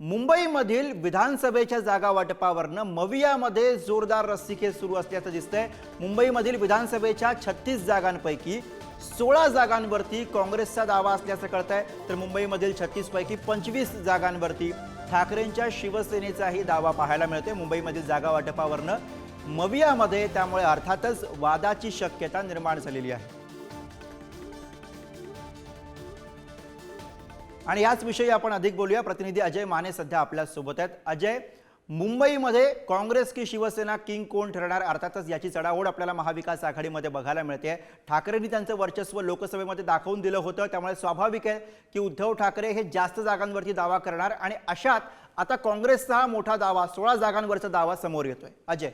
मुंबईमधील विधानसभेच्या जागा वाटपावरनं मवियामध्ये जोरदार रस्सीखेच सुरू असल्याचं दिसतंय. मुंबईमधील विधानसभेच्या छत्तीस जागांपैकी सोळा जागांवरती काँग्रेसचा दावा असल्याचं कळत आहे तर मुंबईमधील छत्तीसपैकी पंचवीस जागांवरती ठाकरेंच्या शिवसेनेचाही दावा पाहायला मिळतोय. मुंबईमधील जागा वाटपावरनं मवियामध्ये त्यामुळे अर्थातच वादाची शक्यता निर्माण झालेली आहे. आणि याच विषयी आपण अधिक बोलूया. प्रतिनिधी अजय माने सध्या आपल्यासोबत आहेत. अजय मुंबईमध्ये काँग्रेस की शिवसेना किंग कोण ठरणार? अर्थातच याची चढाओढ आपल्याला महाविकास आघाडीमध्ये बघायला मिळते ठाकरेंनी त्यांचं वर्चस्व लोकसभेमध्ये दाखवून दिलं होतं. त्यामुळे स्वाभाविक आहे की उद्धव ठाकरे हे जास्त जागांवरती दावा करणार आणि अशात आता काँग्रेसचा हा मोठा दावा सोळा जागांवरचा दावा समोर येतोय. अजय.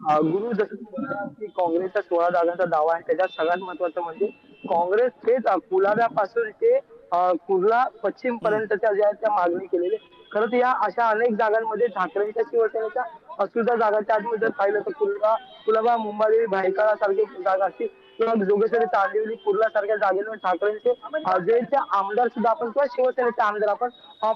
गुरु की काँग्रेसचा सोळा जागांचा दावा आहे. त्याच्यात सगळ्यात महत्वाचं म्हणजे काँग्रेस थेट कुलाब्यापासून ते कुर्ला पश्चिम पर्यंतच्या ज्या त्या मागणी केलेल्या खरं तर या अशा अनेक जागांमध्ये ठाकरेंच्या शिवसेनेच्या अं, सुद्धा जागा त्यात जर पाहिलं तर कुर्ला कुलाबा मुंबई भायकाळा सारखी जागा असतील. किंवा जोगेश्वरी तांदिवली कुर्ला सारख्या जागेवर ठाकरेंचे अं, आमदार सुद्धा आपण किंवा शिवसेनेचे आमदार आपण अं,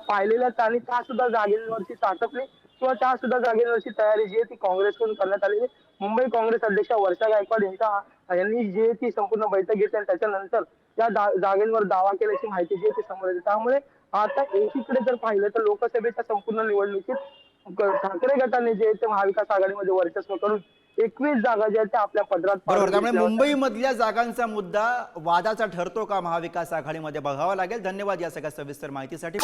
आणि त्या सुद्धा जागेवरची चाचपणी किंवा त्या सुद्धा जागेवरची तयारी जी आहे ती काँग्रेसकडून करण्यात आलेली मुंबई काँग्रेस अध्यक्ष वर्षा गायकवाड यांच्या यांनी जी ती संपूर्ण बैठक घेतली आणि त्याच्यानंतर या दा- जागेंवर दावा केल्याची माहिती जी आहे ती समोर येते. त्यामुळे आता एकीकडे जर पाहिलं तर लोकसभेच्या संपूर्ण निवडणुकीत ठाकरे गटाने जे आहे ते महाविकास आघाडीमध्ये वर्चस्व करून एकवीस जागा ज्या आहेत त्या आपल्या पदरात बरोबर त्यामुळे. मुंबईमधल्या जागांचा मुद्दा वादाचा ठरतो का महाविकास आघाडीमध्ये? बघावा लागेल. धन्यवाद या सगळ्या सविस्तर माहितीसाठी.